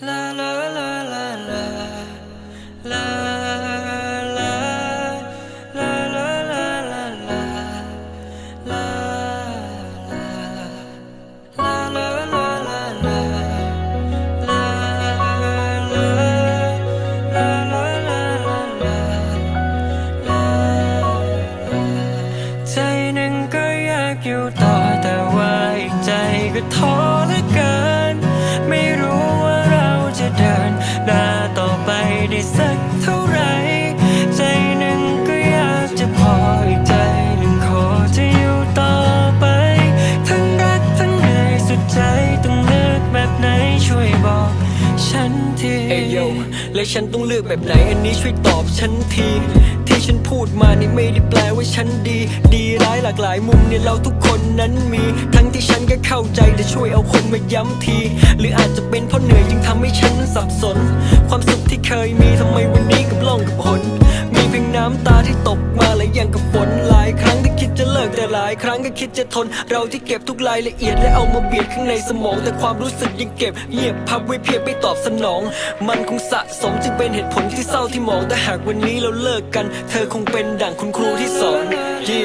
La la la la la la la la la la la la la la la la la la la ใจหนึ่งก็อยากอยู่ต่อแต่ว่าอีกใจก็ท้อ ฉันต้องเลือกแบบไหน อันนี้ช่วยตอบฉันที ที่ฉันพูดมานี่ไม่ได้แปลว่าฉันดี ดีร้ายหลากหลายมุมเนี่ยเราทุกคนนั้นมี ทั้งที่ฉันก็เข้าใจแต่ช่วยเอาคนมาย้ำที หรืออาจจะเป็นเพราะเหนื่อยจึงทำให้ฉันสับสน ความสุขที่เคยมีทำไมวันนี้กับล่องกับหนมีเพียงน้ำตาที่ตกมาและย่างกับฝนหลายครั้ง จะเลิกแต่หลายครั้งก็คิดจะทน เราที่เก็บทุกรายละเอียดและเอามาเบียดข้างในสมอง แต่ความรู้สึกยังเก็บ เงียบพับไว้เพียงไม่ตอบสนอง มันคงสะสมจึงเป็นเหตุผลที่เศร้าที่มองแต่หากวันนี้เราเลิกกัน เธอคงเป็นดั่งคุณครูที่สอนยี่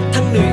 กทั้งเหนื่อย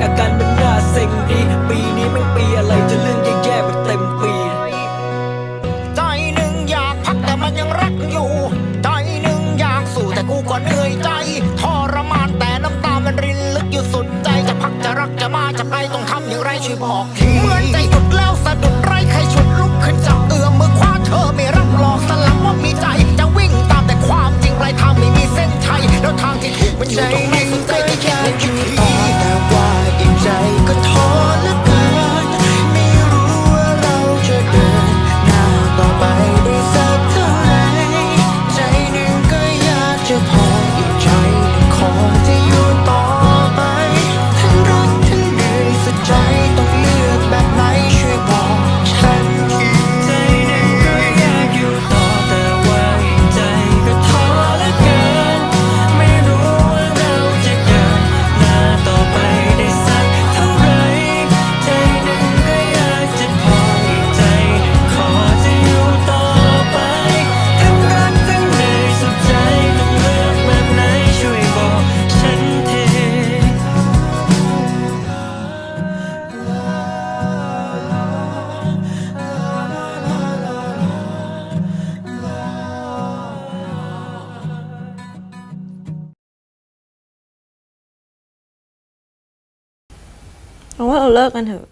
เลิกกันเถอะ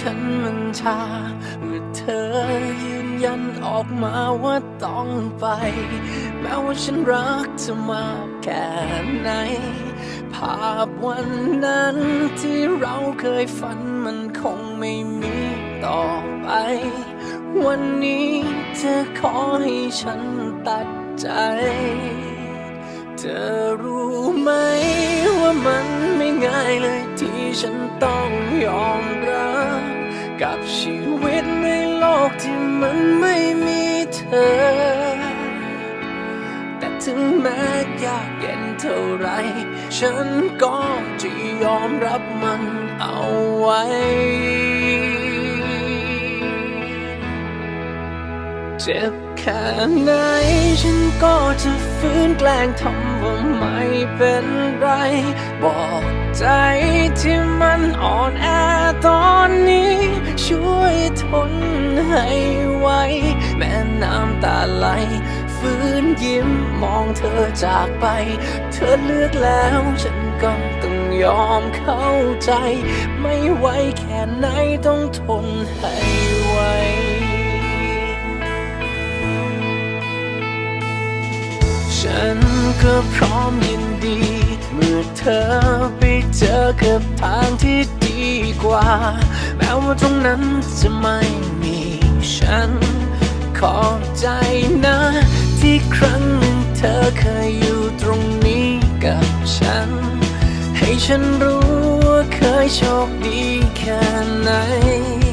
ฉันมันชาเมื่อเธอยืนยันออกมาว่าต้องไป แม้ว่าฉันรักเธอมากแค่ไหน ภาพวันนั้นที่เราเคยฝันมันคงไม่มีต่อไป วันนี้เธอขอให้ฉันตัดใจ เธอรู้ไหมว่ามันไม่ง่ายเลยที่ฉันต้องยอมรับ กับชีวิตในโลกที่มันไม่มีเธอ แต่ถึงแม้ยากเย็นเท่าไร ฉันก็จะยอมรับมันเอาไว้ เจ็บแค่ไหนฉันก็จะฟื้นแกล้งทำว่าไม่เป็นไร บอก ใจที่มันอ่อนแอตอนนี้ ช่วยทนให้ไวแม้น้ำตาไหลฟื้นยิ้มมองเธอจากไป เธอเลือกแล้วฉันก็ต้องยอมเข้าใจ ไม่ไหวแค่ไหนต้องทนให้ไวฉันก็พร้อมยินดี เมื่อเธอไปเจอกับทางที่ดีกว่า แม้ว่าตรงนั้นจะไม่มีฉัน ขอบใจนะ ที่ครั้งหนึ่งเธอเคยอยู่ตรงนี้กับฉัน ให้ฉันรู้ว่าเคยโชคดีแค่ไหนใน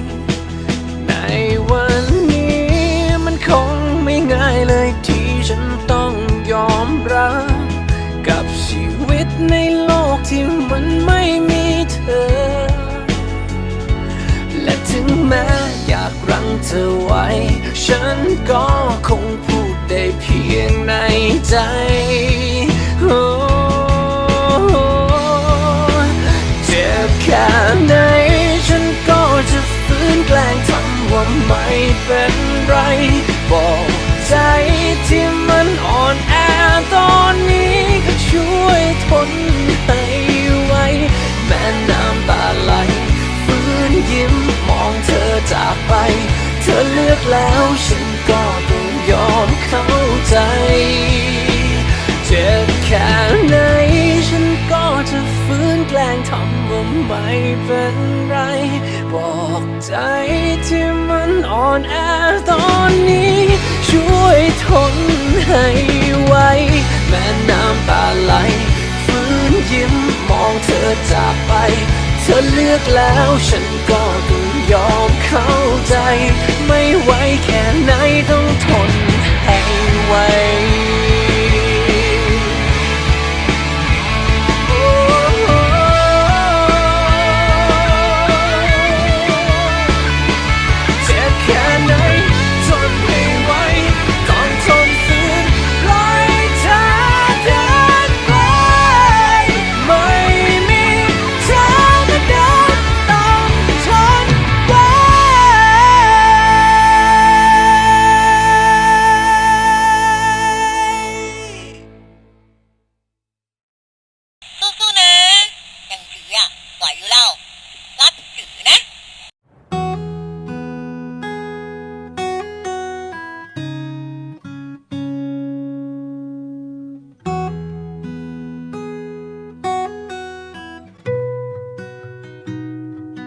ในใจโอ้เจ็บแค่ไหนฉันก็จะฟื้นแกล้งทำว่าไม่เป็นไร บอกใจที่มันอ่อนแอตอนนี้ก็ช่วยทนให้ไวแม้น้ำตาไหลฟื้นยิ้มมองเธอจากไป เธอเลือกแล้วฉันก็ เข้าใจ เจ็บแค่ไหนฉันก็จะฟื้นแกล้งทำว่าไม่เป็นไร บอกใจที่มันอ่อนแอตอนนี้ ช่วยทนให้ไวแม้น้ำตาไหลฟื้นยิ้มมองเธอจากไปเธอเลือกแล้วฉันก็ต้องยอมเข้าใจ ไม่ไหวแค่ไหนต้องทน ให้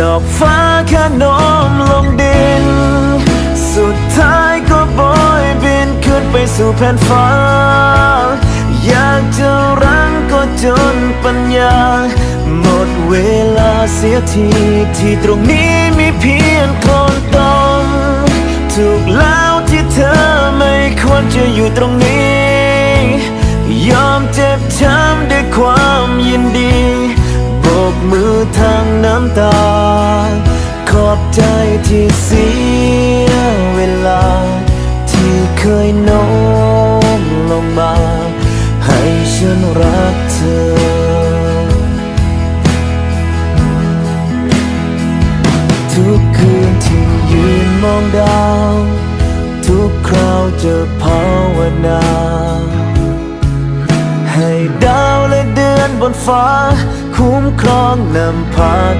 ดอกฟ้าแค่น้อมลงดิน สุดท้ายก็บอยบินขึ้นไปสู่แผ่นฟ้า อยากจะรั้งก็จนปัญญา หมดเวลาเสียทีที่ตรงนี้มีเพียงคนต้มถูกแล้วที่เธอไม่ควรจะอยู่ตรงนี้ ยอมเจ็บช้ำด้วยความยินดี มือทางน้ำตา ขอบใจที่เสียเวลา ที่เคยนอน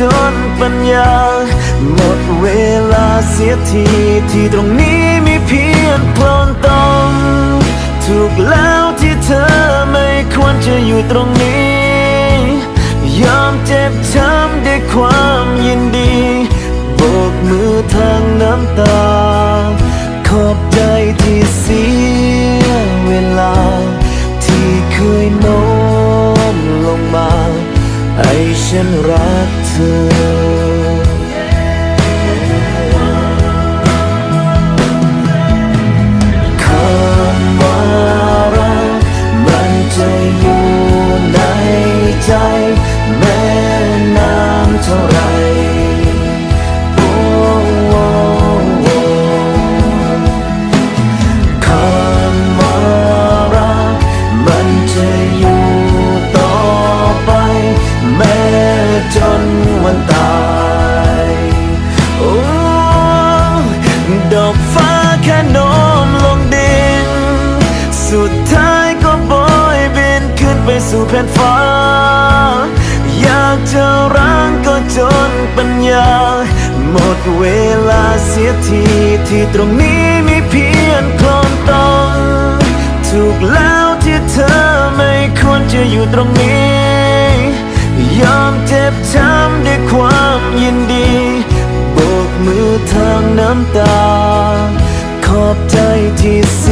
จนปัญญา หมดเวลาเสียทีที่ตรงนี้มีเพียงโคลนตมถูกแล้วที่เธอไม่ควรจะอยู่ตรงนี้ ยอมเจ็บช้ำด้วยความยินดีโบกมือทางน้ำตา ขอบใจที่เสียเวลา ที่เคยโน้มลงมาให้ฉันรัก คำว่ารักมันจะอยู่ในใจแม่น้ำเท่าไร ที่ตรงนี้มีเพียงโคลนตมถูกแล้วที่เธอไม่ควรจะอยู่ตรงนี้ ยอมเจ็บช้ำด้วยความยินดีโบกมือทางน้ำตา ขอบใจที่เสี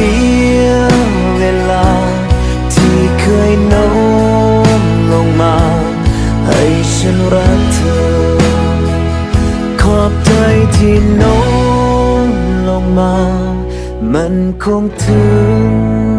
มันคงถึง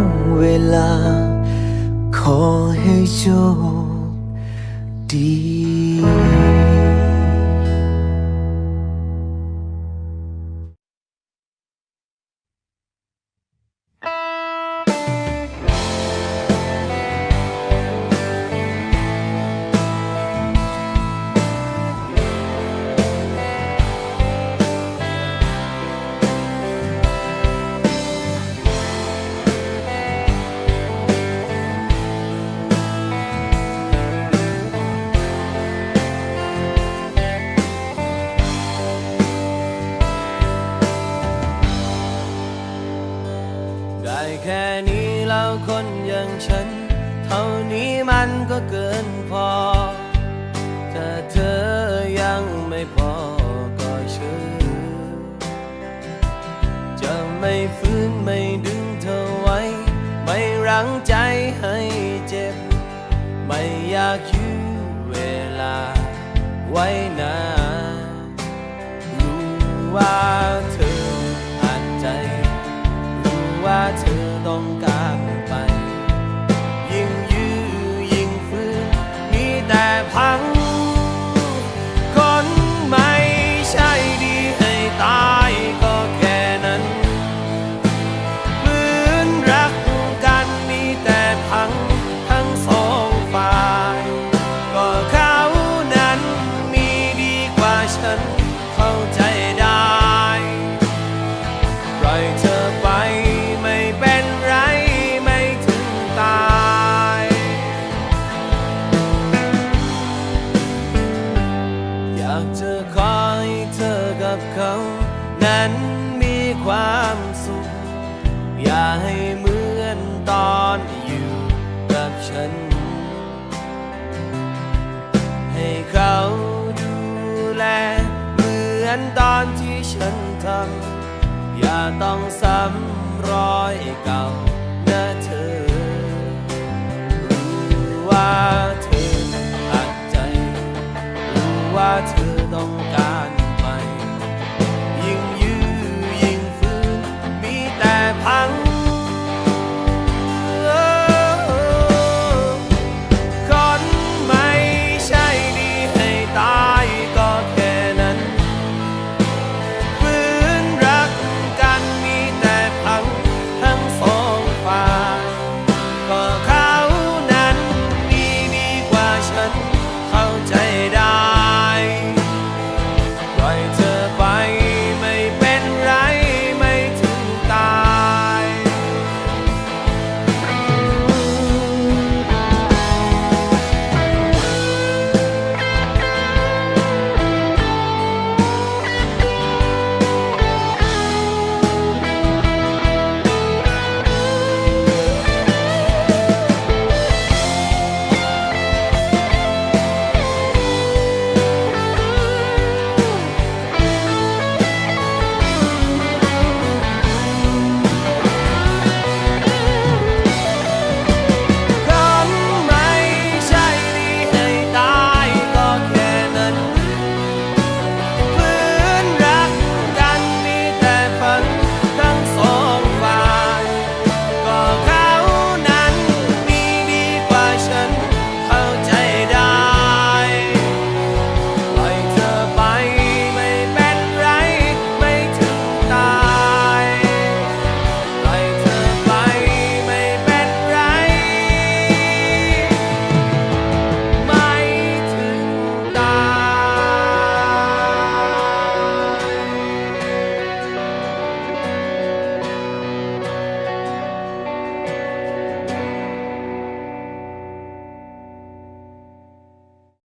ฉัน เท่านี้มันก็เกินพอ ถ้าเธอยังไม่พอก็เชื่อจะไม่ฟื้นไม่ดึงเธอไว้ ไม่รั้งใจให้เจ็บ ไม่อยากยื้อเวลาไว้น ฉันทำอย่าต้องซ้ำรอยเก่า